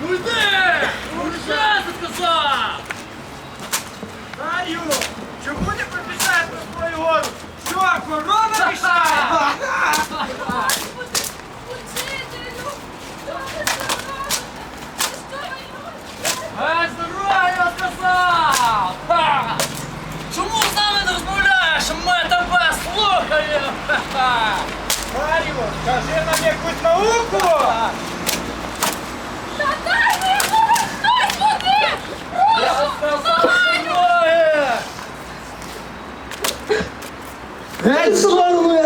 Ну йди! Уже сказав! Дар'ю, чому не прописаєш на свою гору? Що, корона робите? Ей, здоров'я, сказав! Ха! Чому з нами не розмовляєш? Ми тебе слухаємо! Ха-ха! Дар'ю, скажи нам якусь науку! Absolutely.